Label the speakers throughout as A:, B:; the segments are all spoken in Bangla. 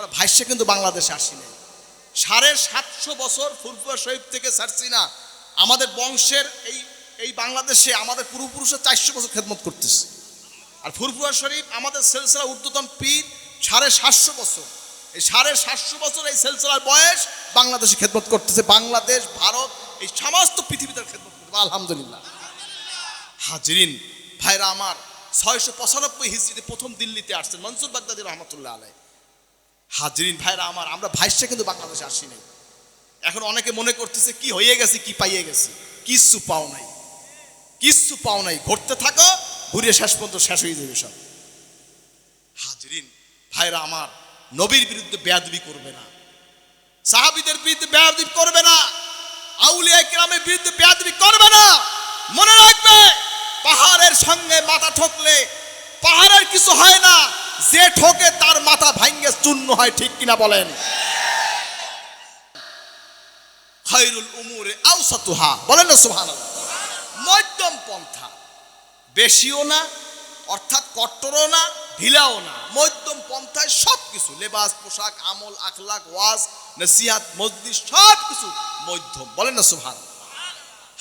A: আমরা ভাষ্যে কিন্তু বাংলাদেশে আসি নাই সাড়ে সাতশো বছর ফুরফুরা শরীফ থেকে ছাড়ছি না আমাদের বংশের এই এই বাংলাদেশে আমাদের পূর্বপুরুষের চারশো বছর খেদমত করতেছে। আর ফুরফুরা শরীফ আমাদের সেলসেলা ঊর্ধ্বতন পীর সাড়ে সাতশো বছর। এই সাড়ে সাতশো বছর এই সেলসেলার বয়স বাংলাদেশে খেদমত করতেছে। বাংলাদেশ, ভারত, এই সমস্ত পৃথিবীতে খেদমত করতেছে। আলহামদুলিল্লাহ। হাজরিন, ভাইরা আমার, ছয়শো পঁচানব্বই হিস্ট্রিতে প্রথম দিল্লিতে আসছেন মনসুর বাগদাদি রহমতুল্লাহ আলাই হাজরিন ভাইরা আমার, আমরা ভাইসে কিন্তু বাংলাদেশে আসি নাই। এখন অনেকে মনে করতেছে, কি হয়ে গেছে, কি পাইয়ে গেছে? কিচ্ছু পাও নাই। কিচ্ছু পাও নাই। ঘুরতে থাকো ঘুরে শেষ পর্যন্ত শেষ হয়ে যাবে সব। হাজরিন ভাইরা আমার, নবীর বিরুদ্ধে বেয়াদবি করবে না। সাহাবিদের বিরুদ্ধে বেয়াদবি করবে না। আউলিয়া কিরামের বিরুদ্ধে বেয়াদবি করবে না। মনে রাখবে, পাহাড়ের সঙ্গে মাথা ঠকলে পাহাড়ের কিছু হয় না। যে ঠকে তার মাথা ভাঙ্গে চূর্ণ হয়, ঠিক কিনা বলেন? বলেন মধ্যম পন্থা না, অর্থাৎ কট্টরও না, ঢিলাও না। মধ্যম পন্থায় লেবাস, পোশাক, আমল, আখলাক, ওয়াজ মসজিদ মধ্যম না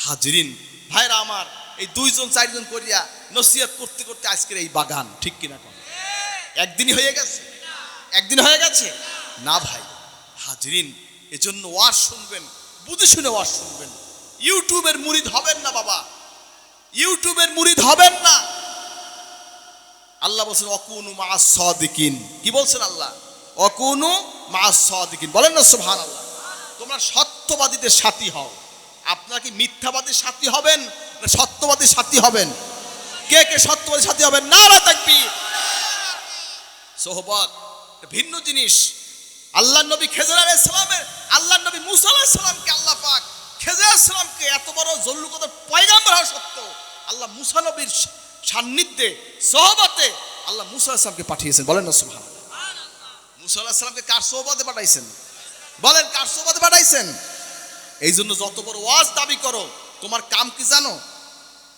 A: হাজরিন, ভাইরা আমার, এই দুইজন, চারজন করিয়া নসিহাত করতে করতে আজকের এই বাগান, ঠিক কন? একদিনই হয়ে গেছে। একদিন হয়ে গেছে? না ভাই, হাজরিন, এজন্য ওয়াজ শুনবেন, বুঝে শুনে ওয়াজ শুনবেন। ইউটিউবের মুরিদ হবেন না বাবা। ইউটিউবের মুরিদ হবেন না। আল্লাহ বলছেন, অকুনু মা সদিকিন। কি বলছেন আল্লাহ? অকুনু মা সদিকিন। বলেন না সুবহান আল্লাহ তোমরা সত্যবাদীদের সাথী হও। আপনারা কি মিথ্যাবাদীর সাথী হবেন না সত্যবাদীর সাথী হবেন? কে কে সত্যবাদীর সাথী হবেন? না না থাকবি সোহবত, ভিন্ন জিনিস। আল্লাহ নবী খেজর আলাইহিস সালামের আল্লাহ নবী মুসা আল্লাহ পাক খেজর আলাইহিস সালামকে এত বড় জল্লুকতের পয়গাম্বর হওয়া সত্ত্বেও আল্লাহ মুসা নবীর সান্নিধ্যে, সহবতে আল্লাহ মুসা আলাইহিস সালামকে পাঠিয়েছেন। বলেন না সুবহানাল্লাহ। মুসা আলাইহিস কার সহবতে পাঠাইছেন? বলেন, কার সহবতে পাঠাইছেন? এই জন্য যত বড় ওয়াজ দাবি করো, তোমার কাম কি জানো?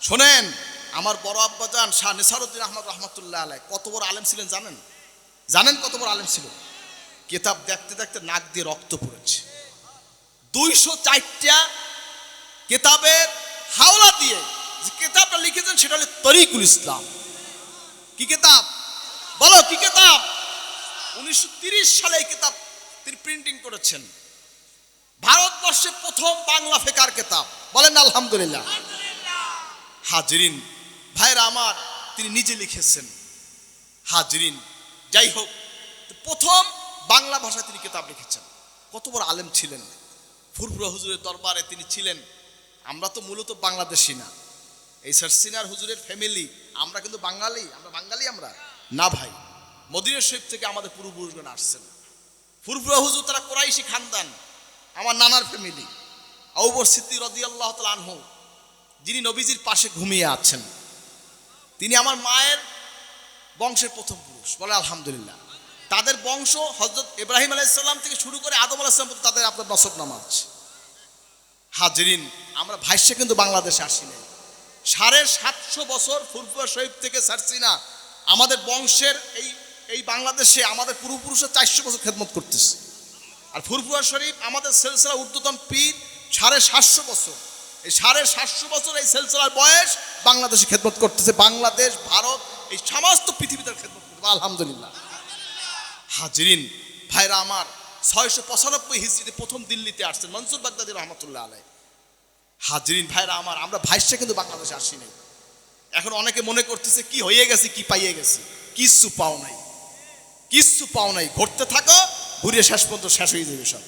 A: শোনেন, আমার বড় আব্বাজান শাহ নেসারুদ্দিন আহমদ রহমতুল্লাহ আলাই কত বড় আলেম ছিলেন জানেন? জানেন কত বড় আলেম ছিল? কেতাব দেখতে দেখতে নাক দিয়ে রক্ত পড়েছে। দুইশো চারটা কেতাবের হাওলা দিয়ে যে কেতাবটা লিখেছেন সেটা হলো তরিকুল ইসলাম। কি কেতাব? বলো কি কেতাব? উনিশশো তিরিশ সালে এই কেতাব তিনি প্রিন্টিং করেছেন। ভারতবর্ষে প্রথম বাংলা ফেকার কেতাব। বলেন আলহামদুলিল্লাহ। হাজরিন ভাইরা আমার তিনি নিজে লিখেছেন। হাজরিন যাই হোক প্রথম বাংলা ভাষায় তিনি কিতাব লিখেছেন। কত বড় আলেম ছিলেন। ফুরফুরা হুজুরের দরবারে তিনি ছিলেন। আমরা তো মূলত বাংলাদেশি না। এই সারসিনার হুজুরের ফ্যামিলি আমরা কিন্তু বাঙালি, আমরা বাঙালি আমরা। না ভাই মদিনা শরীফ থেকে আমাদের পূর্বপুরুষগণ আসছেন। ফুরফুরা হুজুর তারা কোরাইশি খানদান, আমার নানার ফ্যামিলি আউবর সিদ্দি আল্লাহ আনহু, যিনি নবীজির পাশে ঘুমিয়ে আছেন। তিনি আমার মায়ের বংশের প্রথম বলে, আলহামদুলিল্লাহ। তাদের বংশ হজরত ইব্রাহিম আলাইসাল্লাম থেকে শুরু করে আদম আলাইসাল্লাম তাদের আপনার নসব নামাজ। হাজরিন, আমরা ভাষ্যে কিন্তু বাংলাদেশে আসি নাই। সাড়ে সাতশো বছর ফুরফুরা শরীফ থেকে ছাড়ছি না আমাদের বংশের এই এই বাংলাদেশে আমাদের পূর্বপুরুষের চারশো বছর খেদমত করতেছে। আর ফুরফুরা শরীফ আমাদের সেলসেলা ঊর্ধ্বতন পীর সাড়ে সাতশো বছর। এই সাড়ে সাতশো বছর এই সেলসেলার বয়স বাংলাদেশে খেদমত করতেছে। বাংলাদেশ, ভারত, এই সমস্ত পৃথিবীতে খেদমত আলহামদুলিল্লাহ। হাজরিন, ভাইরা আমার, ছয়শো পঁচানব্বই হিস্ট্রিতে প্রথম দিল্লিতে আসছেন মনসুর বাগদাদি রহমতুল্লাহ আলাই হাজরিন, ভাইরা আমার, আমরা ভাইসে কিন্তু বাংলাদেশে আসি নাই। এখন অনেকে মনে করতেছে, কি হয়ে গেছে, কি পাইয়ে গেছে? কিচ্ছু পাও নাই। কিচ্ছু পাও নাই। ঘুরতে থাকো ঘুরে শেষ পর্যন্ত শেষ হয়ে যাবে সব।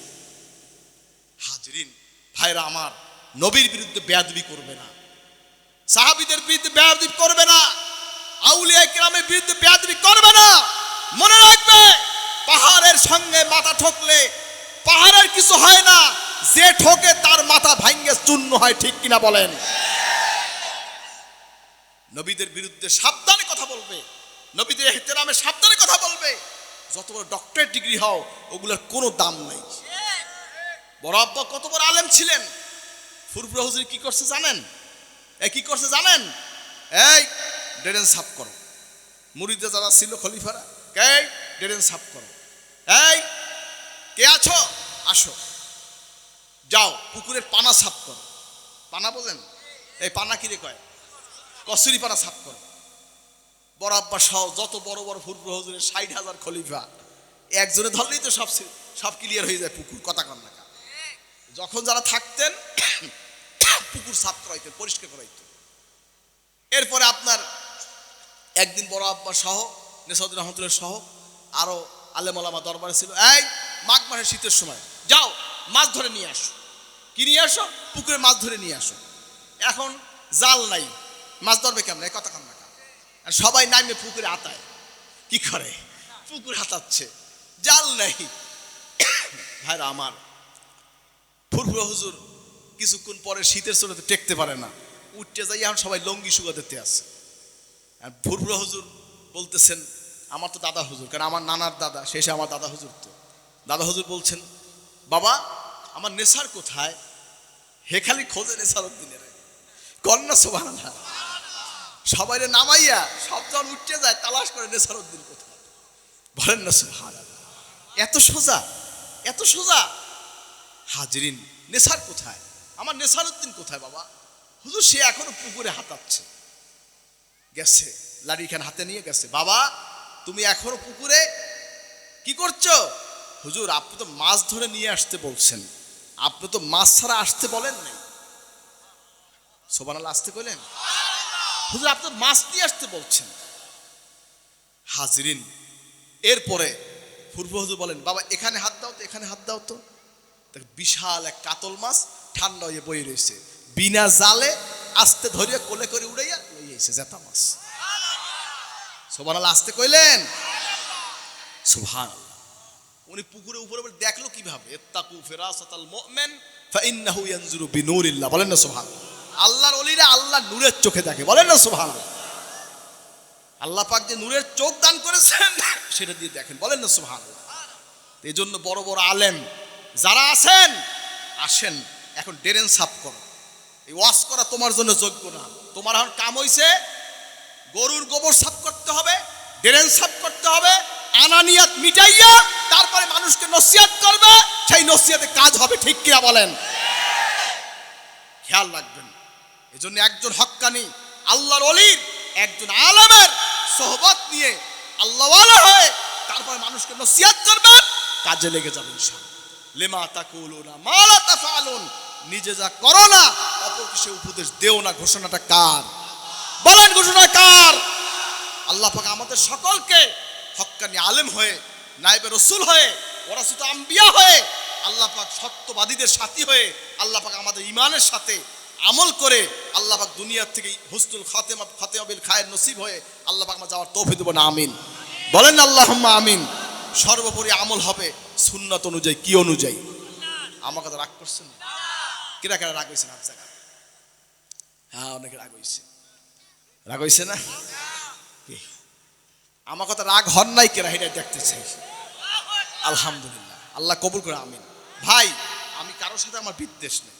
A: হাজরিন, ভাইরা আমার, নবীর বিরুদ্ধে বেয়াদবি করবে না। সাহাবিদের বিরুদ্ধে বেয়াদবি করবে না। আউলিয়া কিরামের বিরুদ্ধে বেয়াদবি করবে না। মনে রাখবে, পাহাড়ের সঙ্গে মাথা ঠকলে পাহাড়ের কিছু হয় না, যে ঠকে তার মাথা ভাঙ্গে চূর্ণ হয়, ঠিক কিনা বলেন? নবীদের বিরুদ্ধে সাবধানে কথা বলবে, নবীদের এহতেরামে সাবধানে কথা বলবে। যত বড় ডক্টরেট ডিগ্রি হও, ওগুলোর কোনো দাম নাই। বড় আব্বা কত বড় আলেম ছিলেন? ফুরফুরা হুজুর কি করছে জানেন? এ কি করছে জানেন? এই ডেরেন সাফ করো। মুরিদে যারা ছিল খলিফারা, এই ডেরেন সাফ করো। এই, কে আছো? আসো। যাও, পুকুরের পানা সাফ করো। পানা বোঝেন? এই পানা কিরে কয়? কসুরি পানা সাফ করো। বড় আব্বা সহ যত বড় বড় ফুরফুর হজুরের ষাট হাজার খলিফা। একজনে ধরলেই তো সব সব ক্লিয়ার হয়ে যায় পুকুর, কথা কন যখন যারা থাকতেন, পুকুর সাফ করাইতেন, পরিষ্কার করাইতেন। এরপরে আপনার একদিন বড় আব্বা সহ, নেসাউদ্দিন রহমতুল্লাহ সহ, আরও আলেম আলামা দরবারে ছিল, এই, মাঘ মাসের শীতের সময়, যাও, মাছ ধরে নিয়ে আসো। কি নিয়ে আসো? পুকুরে মাছ ধরে নিয়ে আসো। এখন জাল নাই, মাছ ধরবে কেমন? এই কথা কান্না আর সবাই নামে পুকুরে আতায়। কি করে? পুকুর হাতাচ্ছে, জাল নাই। ভাইরা আমার, ফুরফুরা হুজুর কিছুক্ষণ পরে শীতের চোরাতে টেকতে পারে না। উঠতে যাই, এখন সবাই লঙ্গি সুগাদেতে আছে আর ফুরফুরা হুজুর বলতেছেন, আমার তো দাদা হুজুর, কারণ আমার নানার দাদা শেষে আমার দাদা হুজুর তো। দাদা হুজুর বলছেন, বাবা, আমার নেশার কোথায়? হে খালি খোঁজে নেশার উদ্দিনের কন্যা সোভান সবাই নামাইয়া, সব যখন উঠতে যায়, তালাশ করে নেশার উদ্দিন কোথায়? বলেন না সোভান এত সোজা এত সোজা। হাজরিন, নেশার কোথায়? আমার নেশার উদ্দিন কোথায়, বাবা? হুজুর, সে এখনও পুকুরে হাতাচ্ছে গেছে। লাড়িখান হাতে নিয়ে গেছে। বাবা, তুমি এখনও পুকুরে? কি করছ? হুজুর, আপনি তো মাছ ধরে নিয়ে আসতে বলছেন। আপনি তো মাছ ছাড়া আসতে বলেন নাই। সোবানাল আসতে কইলেন? হুজুর, আপনি মাছ নিয়ে আসতে বলছেন। হাজরিন, এরপরে ফুরফু হুজুর বলেন, বাবা, এখানে হাত দাও তো, এখানে হাত দাও তো। বিশাল এক কাতল মাছ ঠান্ডা হয়ে বই রয়েছে। বিনা জালে আস্তে ধরিয়া কোলে করে উড়াইয়া লইয়াছে জেতা মাছ সোভান আসতে কইলেন? সুবহান উনি পুকুরে উপরে দেখল কীভাবে? ফিরাসাতাল মুমিন, ফাইন্নাহু ইয়ানজুরু বিনুরিল্লাহ। বলেন না সুবহান আল্লাহর আল্লাহ নূরের চোখে দেখে। বলেন না সুবহান আল্লাহ পাক যে নূরের চোখ দান করেছেন, সেটা দিয়ে দেখেন। বলেন না সুবহান এই জন্য বড় বড় আলেম যারা আছেন, আসেন, এখন ডেরেন সাফ করো। এই ওয়াশ করা তোমার জন্য যোগ্য না। তোমার এখন কাম হইছে গরুর গোবর সাফ করতে হবে, ড্রেন সাফ করতে হবে, আনানিয়াত মিটাইয়া তারপরে মানুষকে নসিহাত করবে, সেই নসিহাতে কাজ হবে, ঠিক কিনা বলেন? খেয়াল রাখবেন। এই জন্য একজন হক্কানি, আল্লাহর অলির একজন আলমের সোহবত নিয়ে আল্লাহওয়ালা হয়ে তারপরে মানুষকে নসিহাত করবেন কাজে লেগে যাবেন লেমা তাকুলুনা, মালা তাফালুন নিজে যা করো না সে উপদেশ দেও না, ঘোষণাটা কার? বলেন ঘোষণা কার? আল্লাহ পাক আমাদের সকলকে হক্কানি আলেম হয়ে নাইবে রসুল হয়ে ওরাসুত আম্বিয়া হয়ে, আল্লাহ পাক সত্যবাদীদের সাথী হয়ে, আল্লাহ পাক আমাদের ইমানের সাথে আমল করে, আল্লাহ পাক দুনিয়ার থেকে হুসনুল খাতেমা খাতেমাবিল খায়ের নসিব হয়ে আল্লাহ পাক আমার যাওয়ার তৌফিক দেবো না আমিন। বলেন আল্লাহ আমিন। সর্বোপরি আমল হবে সুন্নত অনুযায়ী, কি অনুযায়ী? আমার কথা রাগ করছেন? কিরা কেরা রাগ হয়েছেন আপনার? হ্যাঁ অনেকে রাগ হয়েছে রাগ হয়েছে না? আমার কথা রাগ হন নাই কেরা এটা দেখতে চাই। আলহামদুলিল্লাহ। আল্লাহ কবুল করে, আমিন। ভাই, আমি কারোর সাথে আমার বিদ্বেষ নেই,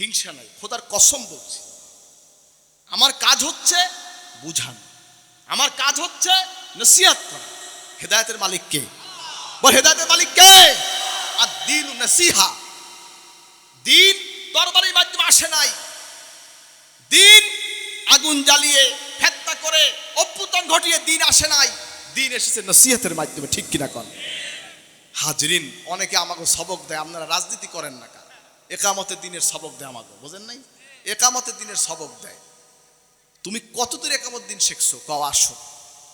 A: হিংসা নাই, খোদার কসম বলছি। আমার কাজ হচ্ছে বুঝানো। আমার কাজ হচ্ছে নসিহাত করা। হেদায়তের মালিক কে? বল, হেদায়তের মালিক কে? আর দিন নসিহা। দিন দরবারের মাধ্যমে আসে নাই। দিন আগুন জ্বালিয়ে ফেত্তা করে, অভ্যুত্থান ঘটিয়ে দিন আসে নাই। দিন এসেছে নসিহতের মাধ্যমে, ঠিক কিনা কন? হাজরিন, অনেকে আমাকে সবক দেয়, আপনারা রাজনীতি করেন না কেন? একামতে দিনের সবক দেয় আমাকে, বোঝেন নাই? একামতের দিনের সবক দেয়। তুমি কতদূর একামত দিন শিখছো? কও, আসো।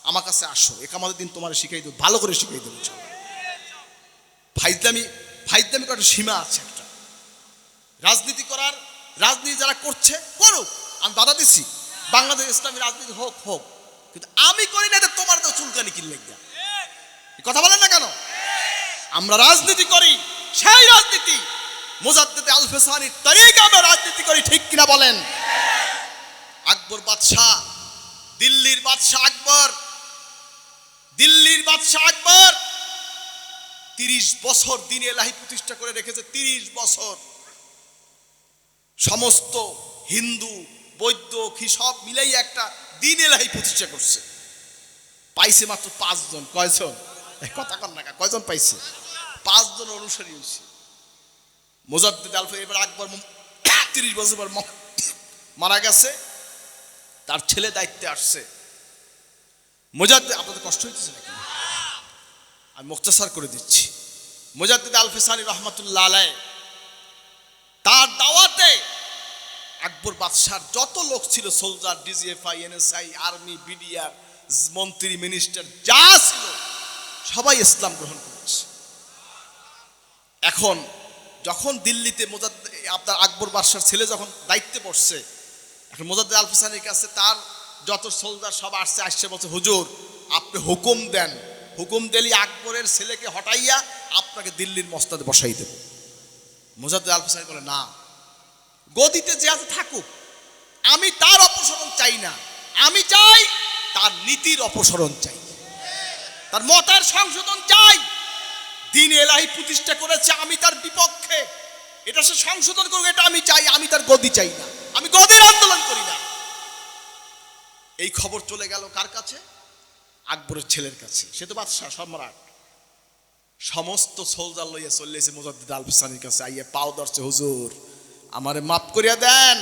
A: আমার কাছে আসো। একামতের দিন তোমার শিখাই দেবো, ভালো করে শিখাই দেবো ফাইজদামি ফাইজদামি একটা সীমা আছে একটা। রাজনীতি করার, রাজনীতি যারা করছে, করুক। আমি বাধা দিছি। বাংলাদেশ ইসলামী রাজনীতি হোক হোক। কিন্তু আমি করি না তোমার তো চুলকানি কিনলে গিয়া কথা বলেন না কেন? আমরা রাজনীতি করি, সেই রাজনীতি। মোজাদ্দেদে আলফেসানির তরিকে আমরা রাজনীতি করি, ঠিক কিনা বলেন? আকবর বাদশাহ, দিল্লির বাদশাহ আকবর, দিল্লির বাদশাহ আকবর। তিরিশ বছর দিন এলাহি প্রতিষ্ঠা করে রেখেছে, তিরিশ বছর। সমস্ত হিন্দু বৈদ্য কি সব মিলাই একটা দিন এলাহি প্রতিষ্ঠা করছে। পাইছে মাত্র পাঁচজন। কয়জন? কথা কন না কয়জন পাইছে? পাঁচজন অনুসারী হয়েছে। মোজাদ্দিদ আলফা এবার আকবর তিরিশ বছর পর মারা গেছে। তার ছেলে দায়িত্বে আসছে। মোজাদ্দিদ আপনাদের কষ্ট হইতেছে নাকি? আমি মুক্তাসার করে দিচ্ছি। মোজাদ্দিদ আল ফিসানি রহমতুল্লাহ আলাই তার দাওয়াতে আকবর বাদশার যত লোক ছিল soldier DGFI NSI army BDR মন্ত্রী মিনিস্টার যা ছিল, সবাই ইসলাম গ্রহণ করেছে। এখন যখন দিল্লিতে মোজাদ আপনার আকবর বাদশার ছেলে যখন দায়িত্বে পড়ছে, এখন মোজাদ্দ আল ফিসানির কাছে তার যত সোলজার সব আসছে আসছে বলছে, হুজুর, আপনি হুকুম দেন। হুকুম দিলি আকবরের ছেলেকে হটাইয়া আপনাকে দিল্লির মস্তাদে বসাই দেব। মোজাদ্দ আল বলে, না গদিতে যে আছে থাকুক, আমি তার অপসরণ চাই না। আমি চাই তার নীতির অপসরণ চাই। তার মতের সংশোধন চাই। দিন এলাহি প্রতিষ্ঠা করেছে, আমি তার বিপক্ষে। এটা সে সংশোধন করবে এটা আমি চাই, আমি তার গদি চাই না। আমি গদির আন্দোলন করি না। এই খবর চলে গেল কার কাছে? আকবরের ছেলের কাছে। সে তো বাদশাহ, সম্রাট। সমস্ত সোলজার লইয়া চলেছে মোজাদ্দিদ আল ফিসানির কাছে, আইয়া পাও ধরছে, হুজুর। আমারে মাফ করিয়া দেন,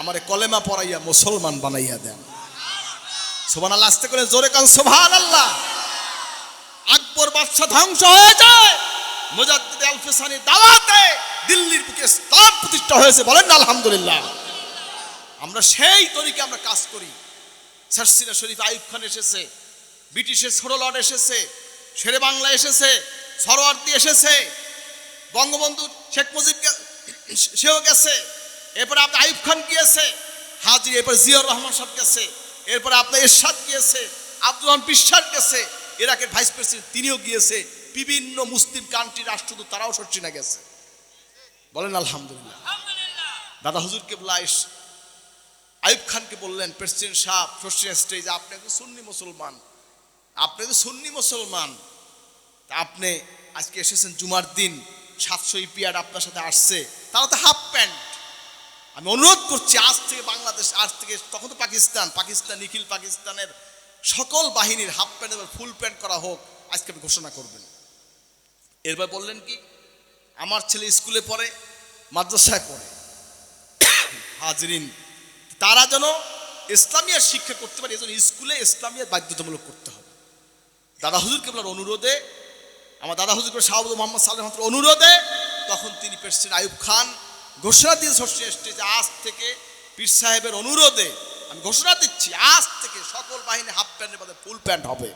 A: আমারে কলেমা পড়াইয়া মুসলমান বানাইয়া দেন। সোবান আল্লাহ আস্তে করে জোরে কান সোভান আল্লাহ আকবর বাদশাহ ধ্বংস হয়ে যায়। মুজাদ্দিদ আল ফিসানি দাওয়াতে দিল্লির বুকে ইসলাম প্রতিষ্ঠা হয়েছে বলেন আলহামদুলিল্লাহ। আমরা সেই তরিকে আমরা কাজ করি। সারসিনা শরীফ আইব খান এসেছে ব্রিটিশের ছোড়লট এসেছে, শেরে বাংলা এসেছে সরোয়ার্দি এসেছে, বঙ্গবন্ধু শেখ মুজিব সেও গেছে। এরপরে আপনার আইব খান গিয়েছে। হাজির এরপর জিয়র রহমান সাহেব গেছে। এরপরে আপনার এরশাদ গিয়েছে। আব্দুল রহমান বিশ্বাস গেছে। ইরাকের ভাইস প্রেসিডেন্ট তিনিও গিয়েছে। বিভিন্ন মুসলিম কান্ট্রি রাষ্ট্রদূত তারাও সরচিনা গেছে। বলেন আলহামদুলিল্লাহ। দাদা হুজুর কেবলা আইব খানকে বললেন প্রেসিডেন্ট সাহেব সরচিনা স্টেজে আপনি একজন সুন্নি মুসলমান। আপনি তো সুন্নি মুসলমান। তা আপনি আজকে এসেছেন জুমার দিন। সাতশো ইপিয়ার আপনার সাথে আসছে। তারা তো হাফ প্যান্ট আমি অনুরোধ করছি, আজ থেকে বাংলাদেশ, আজ থেকে তখন তো পাকিস্তান পাকিস্তান, নিখিল পাকিস্তানের সকল বাহিনীর হাফ প্যান্ট এবার ফুল প্যান্ট করা হোক, আজকে আপনি ঘোষণা করবেন এরপর বললেন কি, আমার ছেলে স্কুলে পড়ে, মাদ্রাসায় পড়ে। হাজরিন, তারা যেন ইসলামিয়ার শিক্ষা করতে পারে, এজন্য স্কুলে ইসলামিয়ার বাধ্যতামূলক করতে হবে। দাদা হুজুর কেবলার অনুরোধে, আমার দাদা হুজুর শাহ মোহাম্মদ সাল্লাহ অনুরোধে তখন তিনি প্রেসিডেন্ট আয়ুব খান ঘোষণা দিয়ে সরষে স্টেজে আজ থেকে পীর সাহেবের অনুরোধে আমি ঘোষণা দিচ্ছি, আজ থেকে সকল বাহিনী হাফ প্যান্টের মধ্যে ফুল প্যান্ট হবে।